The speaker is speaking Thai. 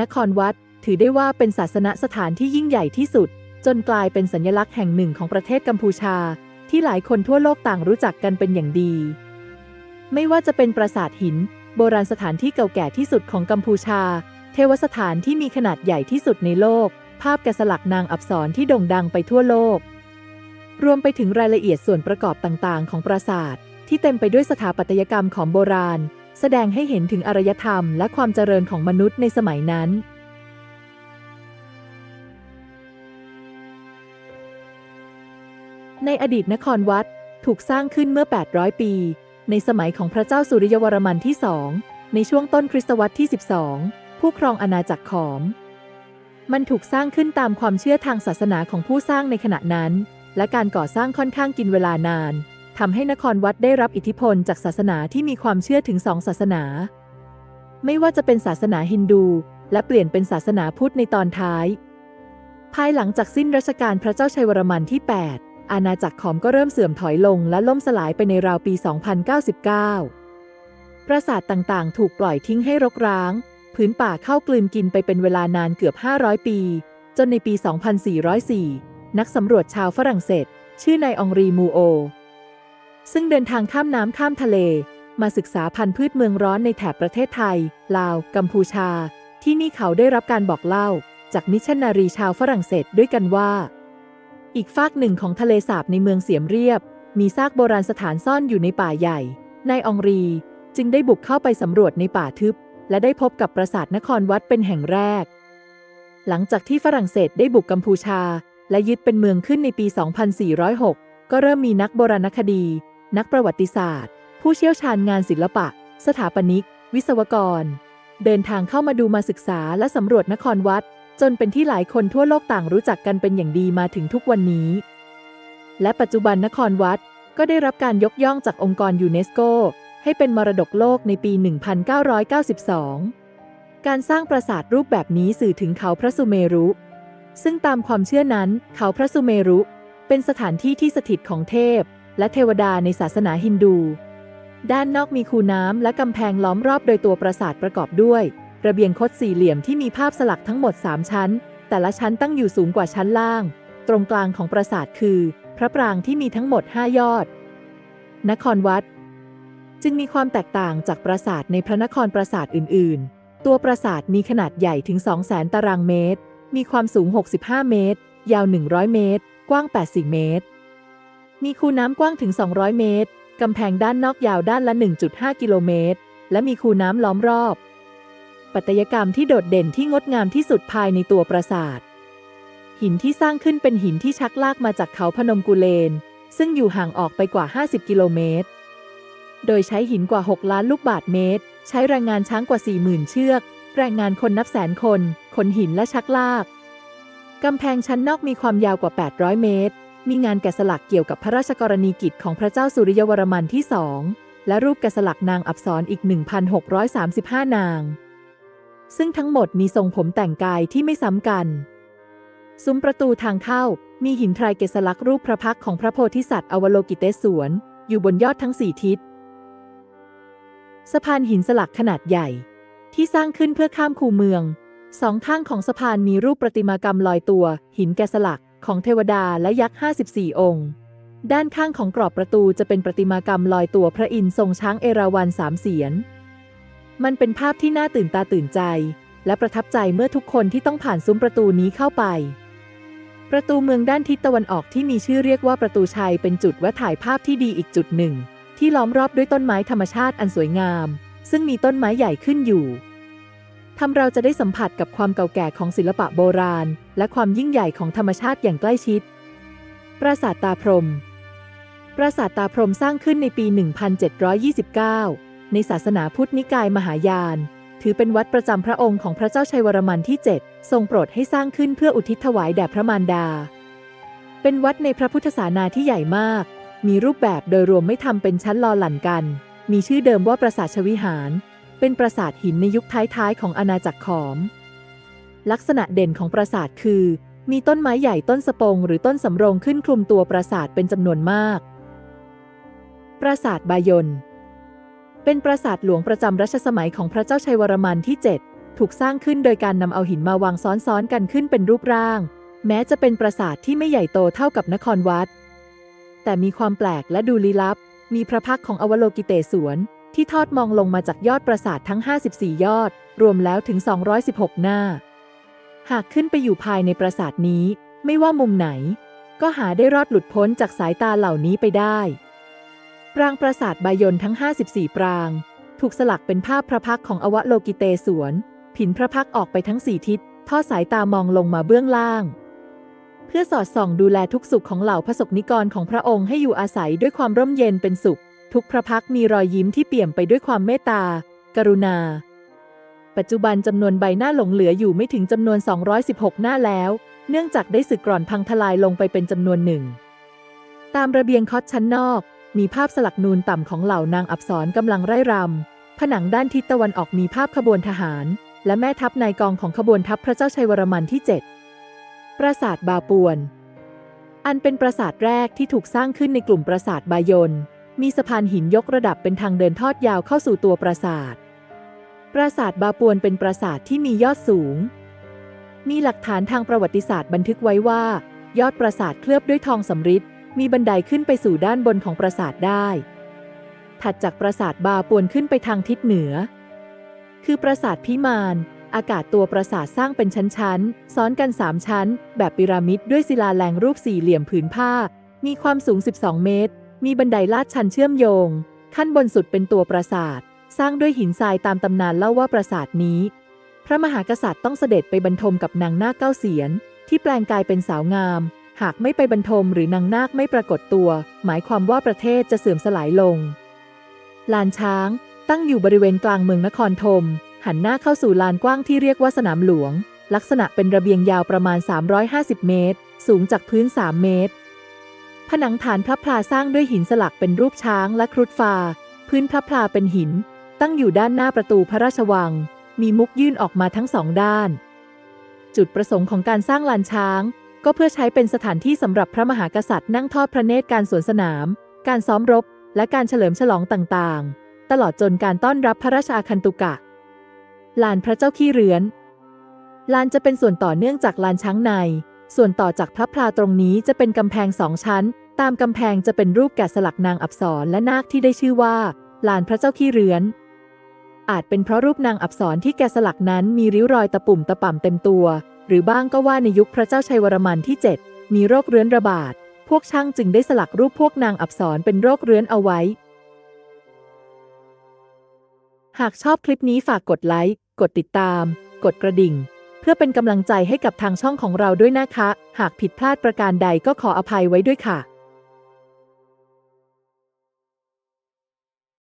นครวัด ถือได้ว่าเป็นศาสนสถานที่ยิ่งใหญ่ที่สุด จนกลายเป็นสัญลักษณ์แห่งหนึ่งของประเทศกัมพูชา ที่หลายคนทั่วโลกต่างรู้จักกันเป็นอย่างดี ไม่ว่าจะเป็นปราสาทหิน โบราณสถานที่เก่าแก่ที่สุดของกัมพูชา เทวสถานที่มีขนาดใหญ่ที่สุดในโลก ภาพแกะสลักนางอับสรที่โด่งดังไปทั่วโลก รวมไปถึงรายละเอียดส่วนประกอบต่างๆ ของปราสาทที่เต็มไปด้วยสถาปัตยกรรมของโบราณ แสดงให้เห็นถึงอารยธรรมและความเจริญของมนุษย์ในสมัยนั้น ในอดีตนครวัดถูกสร้างขึ้นเมื่อ 800 ปี ในสมัยของพระเจ้าสุริยวรมันที่สอง ในช่วงต้นคริสตวรรษที่ 12 ผู้ครองอาณาจักรขอม มันถูกสร้างขึ้นตามความเชื่อทางศาสนาของผู้สร้างในขณะนั้น และการก่อสร้างค่อนข้างกินเวลานาน ทำให้นครวัดได้รับอิทธิพลจากศาสนาที่มีความเชื่อถึงสองศาสนา ไม่ว่าจะเป็นศาสนาฮินดู และเปลี่ยนเป็นศาสนาพุทธในตอนท้าย ภายหลังจากสิ้นรัชกาลพระเจ้าชัยวรมันที่ 8 อาณาจักรขอมก็เริ่มเสื่อมถอยลงและล่มสลายไปในราวปี 2099 ปราสาทต่างๆ ถูกปล่อยทิ้งให้รกร้าง พื้นป่าเข้ากลืนกินไปเป็นเวลานานเกือบ 500 ปี จนในปี 2404 นักสำรวจชาวฝรั่งเศส ชื่อนายองรีมูโอ ซึ่งเดินทางข้ามน้ำข้ามทะเล มาศึกษาพันธุ์พืชเมืองร้อนในแถบประเทศไทย ลาว กัมพูชา ที่นี่เขาได้รับการบอกเล่า จากมิชชันนารีชาวฝรั่งเศสด้วยกันว่า อีกฟากหนึ่งของทะเลสาบในเมืองเสียมเรียบ มีซากโบราณสถานซ่อนอยู่ในป่าใหญ่ นายองรี จึงได้บุกเข้าไปสำรวจในป่าทึบ และได้พบกับปราสาทนครวัดเป็นแห่งแรก หลังจากที่ฝรั่งเศสได้บุกกัมพูชา และยึดเป็นเมืองขึ้นในปี 2406 ก็เริ่มมีนักโบราณคดี นักประวัติศาสตร์ ผู้เชี่ยวชาญงานศิลปะ สถาปนิก วิศวกร เดินทางเข้ามาดูมาศึกษาและสำรวจนครวัด จนเป็นที่หลายคนทั่วโลกต่างรู้จักกันเป็นอย่างดีมาถึงทุกวันนี้ และปัจจุบันนครวัดก็ได้รับการยกย่องจากองค์กรยูเนสโก ให้เป็นมรดกโลกในปี 1992 การสร้างปราสาทรูปแบบนี้สื่อถึงเขาพระสุเมรุ ซึ่งตามความเชื่อนั้น เขาพระสุเมรุ เป็นสถานที่ที่สถิตของเทพ และเทวดาในศาสนาฮินดู ด้านนอกมีคูน้ำและกำแพงล้อมรอบโดยตัวปราสาทประกอบด้วย ระเบียงคดสี่เหลี่ยมที่มีภาพสลักทั้งหมด 3 ชั้น แต่ละชั้นตั้งอยู่สูงกว่าชั้นล่าง ตรงกลางของปราสาทคือ พระปรางที่มีทั้งหมด 5 ยอด นครวัด จึงมีความแตกต่างจากปราสาทในพระนครปราสาทอื่น ๆ ตัวปราสาทมีขนาดใหญ่ถึง 200,000 ตารางเมตร มีความสูง 65 เมตร ยาว 100 เมตร กว้าง 80 เมตร มีคูน้ำกว้างถึง 200 เมตร กำแพงด้านนอกยาวด้านละ 1.5 กิโลเมตร และมีคูน้ำล้อมรอบ ปัตยกรรมที่โดดเด่นที่งดงามที่สุดภายในตัวปราสาท หินที่สร้างขึ้นเป็นหินที่ชักลากมาจากเขาพนมกุเลน ซึ่งอยู่ห่างออกไปกว่า 50 กิโลเมตร โดยใช้หินกว่า 6 ล้านลูกบาทเมตร ใช้แรงงานช้างกว่า 40,000 เชือก แรงงานคนนับแสนคน ขนหินและชักลาก กำแพงชั้นนอกมีความยาวกว่า 800 เมตร มีงานแกะสลักเกี่ยวกับพระราชกรณีกิจของพระเจ้าสุริยวรมันที่สองและรูปแกะสลักนางอับสรอีก 1,635 นาง ซึ่งทั้งหมดมีทรงผมแต่งกายที่ไม่ซ้ำกัน ซุ้มประตูทางเข้ามีหินไทรเกศลักรูปพระพักของพระโพธิสัตว์อวโลกิเตศวรอยู่บนยอดทั้งสี่ทิศ สะพานหินสลักขนาดใหญ่ ที่สร้างขึ้นเพื่อข้ามคูเมือง สองข้างของสะพานมีรูปประติมากรรมลอยตัว หินแกะสลัก ของเทวดาและยักษ์ 54 องค์ ด้านข้างของกรอบประตูจะเป็นประติมากรรมลอยตัวพระอินทร์ทรงช้างเอราวัณสามเสียน มันเป็นภาพที่น่าตื่นตาตื่นใจ และประทับใจเมื่อทุกคนที่ต้องผ่านซุ้มประตูนี้เข้าไป ประตูเมืองด้านทิศตะวันออกที่มีชื่อเรียกว่าประตูชัยเป็นจุดแวะถ่ายภาพที่ดีอีกจุดหนึ่ง ที่ล้อมรอบด้วยต้นไม้ธรรมชาติอันสวยงาม ซึ่งมีต้นไม้ใหญ่ขึ้นอยู่ ทำเราจะได้สัมผัสกับความเก่าแก่ของศิลปะโบราณ และความยิ่งใหญ่ของธรรมชาติอย่างใกล้ชิด ปราสาทตาพรหมปราสาทตาพรหมสร้างขึ้นในปี 1729 ในศาสนาพุทธนิกายมหายาน ถือเป็นวัดประจำพระองค์ของพระเจ้าชัยวรมันที่ 7 ทรงโปรดให้สร้างขึ้นเพื่ออุทิศถวายแด่พระมารดา เป็นวัดในพระพุทธศาสนาที่ใหญ่มาก มีรูปแบบโดยรวมไม่ทำเป็นชั้นลอหลั่นกัน มีชื่อเดิมว่าปราสาทชวิหาร เป็นปราสาทหินในยุคท้ายๆ ของอาณาจักรขอม ลักษณะเด่นของปราสาทคือ มีต้นไม้ใหญ่ต้นสปงหรือต้นสำโรงขึ้นคลุมตัวปราสาทเป็นจำนวนมาก ปราสาทบายน เป็นปราสาทหลวงประจำรัชสมัยของพระเจ้าชัยวรมันที่ 7 ถูกสร้างขึ้นโดยการนำเอาหินมาวางซ้อนๆกันขึ้นเป็นรูปร่าง แม้จะเป็นปราสาทที่ไม่ใหญ่โตเท่ากับนครวัด แต่มีความแปลกและดูลี้ลับ มีพระพักของอวโลกิเตศวร ที่ทอดมองลงมาจากยอดปราสาททั้ง 54 ยอด รวมแล้วถึง 216 หน้า หากขึ้นไปอยู่ภายในปราสาทนี้ ไม่ว่ามุมไหน ก็หาได้รอดหลุดพ้นจากสายตาเหล่านี้ไปได้ ปรางปราสาทบายนทั้ง 54 ปราง ถูกสลักเป็นภาพพระพักของอวโลกิเตศวรผินพระพักออกไปทั้งสี่ทิศ ทอดสายตามองลงมาเบื้องล่าง เพื่อสอดส่องดูแลทุกสุขของเหล่าพระสกนิกรของพระองค์ให้อยู่อาศัยด้วยความร่มเย็นเป็นสุข ทุกพระพักมีรอยยิ้มที่เปี่ยมไปด้วยความเมตตา กรุณา ปัจจุบันจำนวนใบหน้าหลงเหลืออยู่ไม่ถึงจำนวน 216 หน้าแล้ว เนื่องจากได้สึกกร่อนพังทลายลงไปเป็นจำนวนหนึ่ง ตามระเบียงคอสชั้นนอก มีภาพสลักนูนต่ำของเหล่านางอับสรกำลังไร่รำ ผนังด้านทิศตะวันออกมีภาพขบวนทหาร และแม่ทัพนายกองของขบวนทัพพระเจ้าชัยวรมันที่ 7 ปราสาทบาปวน อันเป็นปราสาทแรกที่ถูกสร้างขึ้นในกลุ่มปราสาทบายน มีสะพานหินยกระดับเป็นทางเดินทอดยาวเข้าสู่ตัวปราสาท ปราสาทบาปวนเป็นปราสาทที่มียอดสูง มีหลักฐานทางประวัติศาสตร์บันทึกไว้ว่า ยอดปราสาทเคลือบด้วยทองสำริด มีบันไดขึ้นไปสู่ด้านบนของปราสาทได้ ถัดจากปราสาทบาปวนขึ้นไปทางทิศเหนือ คือปราสาทพิมาน อากาศตัวปราสาทสร้างเป็นชั้นๆ ซ้อนกัน3ชั้น แบบพีระมิดด้วยศิลาแรงรูปสี่เหลี่ยมผืนผ้า มีความสูง 12 เมตร มีบันไดลาดชันเชื่อมโยง ขั้นบนสุดเป็นตัวปราสาท สร้างด้วยหินทรายตามตำนานเล่าว่าปราสาทนี้ พระมหากษัตริย์ต้องเสด็จไปบรรทมกับนางนาคเก้าเสียน ที่แปลงกายเป็นสาวงาม หากไม่ไปบรรทมหรือนางนาคไม่ปรากฏตัว หมายความว่าประเทศจะเสื่อมสลายลง ลานช้าง ตั้งอยู่บริเวณกลางเมืองนครธมหันหน้าเข้าสู่ลานกว้างที่เรียกว่าสนามหลวง ลักษณะเป็นระเบียงยาวประมาณ 350 เมตร สูงจากพื้น 3 เมตร ผนังฐานพระพลาสร้างด้วยหินสลักเป็นรูปช้างและครุฑฟ้า พื้นพระพลาเป็นหิน ตั้งอยู่ด้านหน้าประตูพระราชวัง มีมุกยื่นออกมาทั้งสองด้าน จุดประสงค์ของการสร้างลานช้าง ก็เพื่อใช้เป็นสถานที่สำหรับพระมหากษัตริย์นั่งทอดพระเนตรการสวนสนาม การซ้อมรบ และการเฉลิมฉลองต่างๆ ตลอดจนการต้อนรับพระราชอาคันตุกะ ลานพระเจ้าขี้เรือน ลานจะเป็นส่วนต่อเนื่องจากลานช้างใน ส่วนต่อจากพระพลาตรงนี้จะเป็นกำแพงสองชั้น ตามกำแพงจะเป็นรูปแกะสลักนางอับสรและนาคที่ได้ชื่อว่า ลานพระเจ้าขี้เรือน อาจเป็นเพราะรูปนางอับสรที่แกะสลักนั้นมีริ้วรอยตะปุ่มตะป่ำเต็มตัว หรือบ้างก็ว่าในยุคพระเจ้าชัยวรมันที่ 7 มีโรคเรื้อนระบาด พวกช่างจึงได้สลักรูปพวกนางอับสรเป็นโรคเรื้อนเอาไว้ หากชอบคลิปนี้ฝากกดไลค์ กดติดตาม กดกระดิ่ง เพื่อเป็นกำลังใจให้กับทางช่องของเราด้วยนะคะ หากผิดพลาดประการใดก็ขออภัยไว้ด้วยค่ะ